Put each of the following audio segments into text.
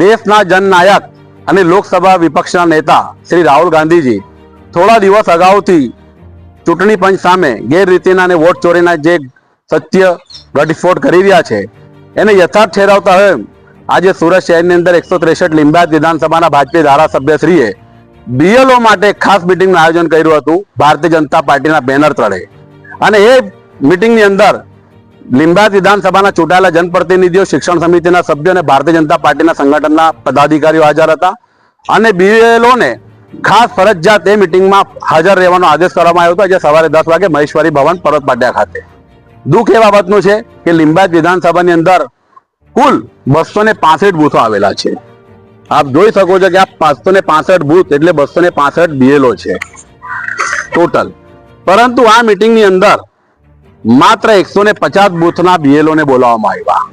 દેશના જનનાયક અને લોકસભા વિપક્ષના નેતા શ્રી રાહુલ ગાંધીજી થોડા દિવસ અગાઉથી ચૂંટણી પંચ સામે ગેરરીતિના અને વોટ ચોરીના જે સત્ય ઘટસ્ફોટ કરી રહ્યા છે, એને યથાર્થ ઠેરાવતા હોય આજે સુરત શહેરની અંદર એકસો ત્રેસઠ લિંબાયત વિધાનસભાના ભાજપી ધારાસભ્યશ્રીએ બીએલઓ માટે ખાસ મિટિંગનું આયોજન કર્યું હતું ભારતીય જનતા પાર્ટીના બેનર તળે. અને એ મિટિંગની અંદર લીંબાયત વિધાનસભાના ચૂંટાયેલા જનપ્રતિનિધિઓ, શિક્ષણ સમિતિના સભ્યો અને ભારતીય જનતા પાર્ટીના સંગઠનના પદાધિકારીઓ હાજર હતા. અને બીએલઓને ખાસ ફરજિયાત એ મિટિંગમાં હાજર રહેવાનો આદેશ કરવામાં આવ્યો હતો. આજે સવારે દસ વાગે મહેશ્વરી ભવન પરત પાટિયા ખાતે. દુઃખ એ બાબતનું છે કે લીંબાયત વિધાનસભાની અંદર કુલ બસો ને પાસઠ બૂથો આવેલા છે. આપ જોઈ શકો છો કે આ પાંચસો ને પાસઠ બૂથ એટલે બસો ને પાસઠ બીએલઓ છે ટોટલ. પરંતુ આ મિટિંગની અંદર માત્ર એકસો ને પચાસ બૂથના બીએલઓ ને બોલાવવામાં આવ્યા.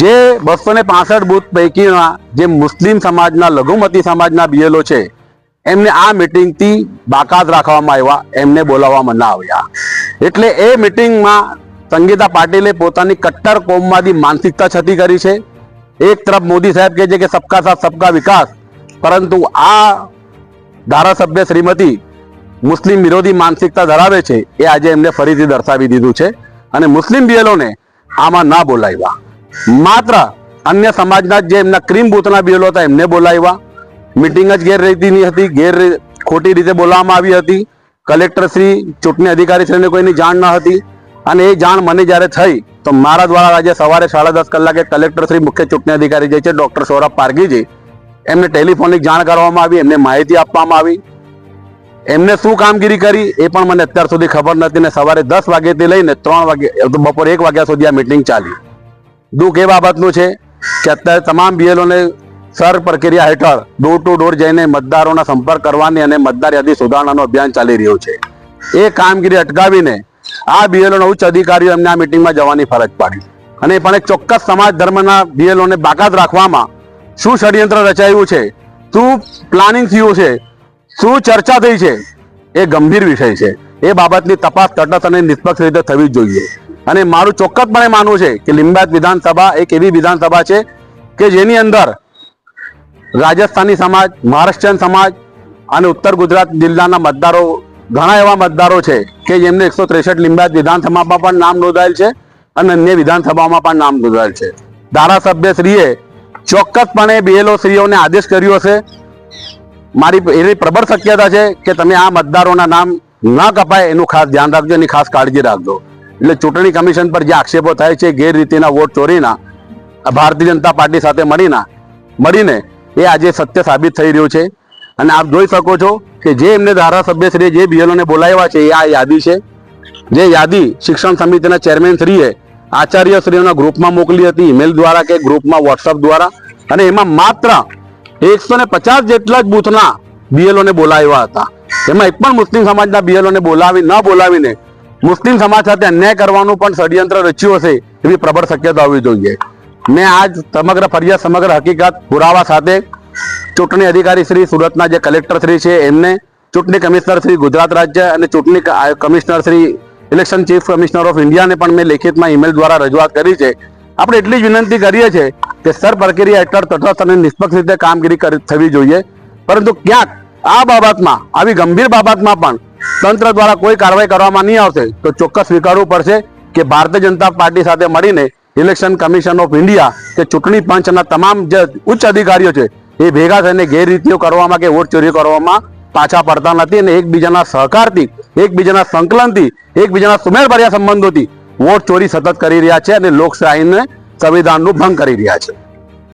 જે બસો ને પાસઠ બૂથ પૈકીના જે મુસ્લિમ સમાજના, લઘુમતી સમાજના બીએલઓ છે, એમને આ મિટિંગથી બાકાત રાખવામાં આવ્યા, એમને બોલાવવામાં ના આવ્યા. એટલે એ મિટિંગમાં સંગીતા પાટીલે પોતાની કટ્ટર કોમમાંથી માનસિકતા છતી કરી છે. એક તરફ મોદી સાહેબ કહે છે કે, સબકા સાથ, સબકા વિકાસ. પરંતુ આ ધારાસભ્ય શ્રીમતી મુસ્લિમ વિરોધી માનસિકતા ધરાવે છે એ આજે એમને ફરીથી દર્શાવી દીધું છે અને મુસ્લિમ બીએલોને આમાં ના બોલાવ્યા. માત્ર અન્ય સમાજના જે એમના ક્રીમ બૂથના બીએલો હતા એમને બોલાવ્યા. મિટિંગ જ ગેરરીતિની હતી, ગેર ખોટી રીતે બોલાવવામાં આવી હતી. કલેક્ટરશ્રી ચૂંટણી અધિકારી શ્રીને કોઈની જાણ ન હતી. અને એ જાણ મને જ્યારે થઈ, તો મારા દ્વારા આજે સવારે સાડા દસ કલાકે કલેક્ટર શ્રી, મુખ્ય ચૂંટણી અધિકારી જે છે, ડૉક્ટર સૌરભ પારગીજી એમને ટેલિફોનિક જાણ કરવામાં આવી, એમને માહિતી આપવામાં આવી. એમને શું કામગીરી કરી એ પણ મને અત્યાર સુધી ખબર નથી ને સવારે દસ વાગ્યાથી લઈને ત્રણ વાગે બપોરે એક વાગ્યા સુધી આ મિટિંગ ચાલી. દુઃખ એ બાબતનું છે કે અત્યારે તમામ બીએલઓને સર પ્રક્રિયા હેઠળ ડોર ટુ ડોર જઈને મતદારોના સંપર્ક કરવાની અને મતદાર યાદી સુધારણાનું અભિયાન ચાલી રહ્યું છે. એ કામગીરી અટકાવીને આ બીએલઓના ઉચ્ચ અધિકારીઓ એમને આ મિટિંગમાં જવાની ફરજ પાડી. અને પણ એક ચોક્કસ સમાજ ધર્મના બીએલઓને બાકાત રાખવામાં શું ષડયંત્ર રચાયું છે, શું પ્લાનિંગ થયું છે શું ચર્ચા થઈ છે? એ ગંભીર વિષય છે. એ બાબતની તપાસ તટસ્થ અને નિષ્પક્ષ રીતે થવી જ જોઈએ. અને મારું ચોક્કસપણે માનવું છે કે લિંબાયત વિધાનસભા એક એવી વિધાનસભા છે કે જેની અંદર રાજસ્થાની સમાજ, મહારાષ્ટ્રીયન સમાજ અને ઉત્તર ગુજરાત જિલ્લાના મતદારો, ઘણા એવા મતદારો છે કે જેમને એકસો ત્રેસઠ લિંબાયત વિધાનસભામાં પણ નામ નોંધાયેલ છે અને અન્ય વિધાનસભામાં પણ નામ નોંધાયેલ છે. ધારાસભ્યશ્રીએ ચોક્કસપણે બીએલઓ શ્રીઓને આદેશ કર્યો હશે. મારી એવી પ્રબળ શક્યતા છે કે તમે આ મતદારોના નામ ન કપાય એનું ખાસ ધ્યાન રાખજો એની ખાસ કાળજી રાખજો. એટલે ચૂંટણી કમિશન પર જે આક્ષેપો થાય છે, ગેરરીતિના વોટ ચોરીના ભારતીય જનતા પાર્ટી સાથે મળીના, મળીને એ આજે સત્ય સાબિત થઈ રહ્યું છે. અને આપ જોઈ શકો છો કે જે એમને ધારાસભ્યશ્રીએ જે બીએલઓને બોલાવ્યા છે, એ આ યાદી છે. જે યાદી શિક્ષણ સમિતિના ચેરમેન શ્રીએ આચાર્ય શ્રીઓના ગ્રુપમાં મોકલી હતી, ઈમેલ દ્વારા કે ગ્રુપમાં વોટ્સઅપ દ્વારા. અને એમાં માત્ર એકસો ને પચાસ જેટલા જ બૂથના બીએલઓને બોલાવ્યા હતા. એમાં એક પણ મુસ્લિમ સમાજના બીએલઓને બોલાવી, ન બોલાવીને મુસ્લિમ સમાજ સાથે અન્યાય કરવાનું પણ ષડયંત્ર રચ્યું હશે એવી પ્રબળ શક્યતા હોવી જોઈએ. મેં આજ સમગ્ર ફરિયાદ, સમગ્ર હકીકત પુરાવા સાથે ચૂંટણી અધિકારી શ્રી સુરતના જે કલેક્ટર શ્રી છે, એમને ચૂંટણી કમિશનર શ્રી ગુજરાત રાજ્ય અને ચૂંટણી commissioner Shri, election chief commissioner of ઇન્ડિયાને પણ મેં લેખિતમાં ઈમેલ દ્વારા રજૂઆત કરી છે. આપણે એટલી જ વિનંતી કરીએ છીએ કે સર પ્રક્રિયા હેઠળ તટસ્થ અને નિષ્પક્ષ રીતે કામગીરી થવી જોઈએ. પરંતુ ક્યાંક આ બાબતમાં, આવી ગંભીર બાબતમાં પણ તંત્ર દ્વારા કોઈ કાર્યવાહી કરવામાં નહીં આવશે, તો ચોક્કસ સ્વીકારવું પડશે કે ભારતીય જનતા પાર્ટી સાથે મળીને ઇલેક્શન કમિશન ઓફ ઇન્ડિયા કે ચૂંટણી પંચના તમામ જે ઉચ્ચ અધિકારીઓ છે, એ ભેગા થઈને ગેરરીતિઓ કરવામાં કે વોટ ચોરી કરવામાં પાછા પડતા નથી અને એકબીજાના સહકારથી, એકબીજાના સંકલનથી, એકબીજાના સુમેળભર્યા સંબંધોથી વોટ ચોરી સતત કરી રહ્યા છે અને લોકશાહીને સંવિધાનનું ભંગ કરી રહ્યા છે.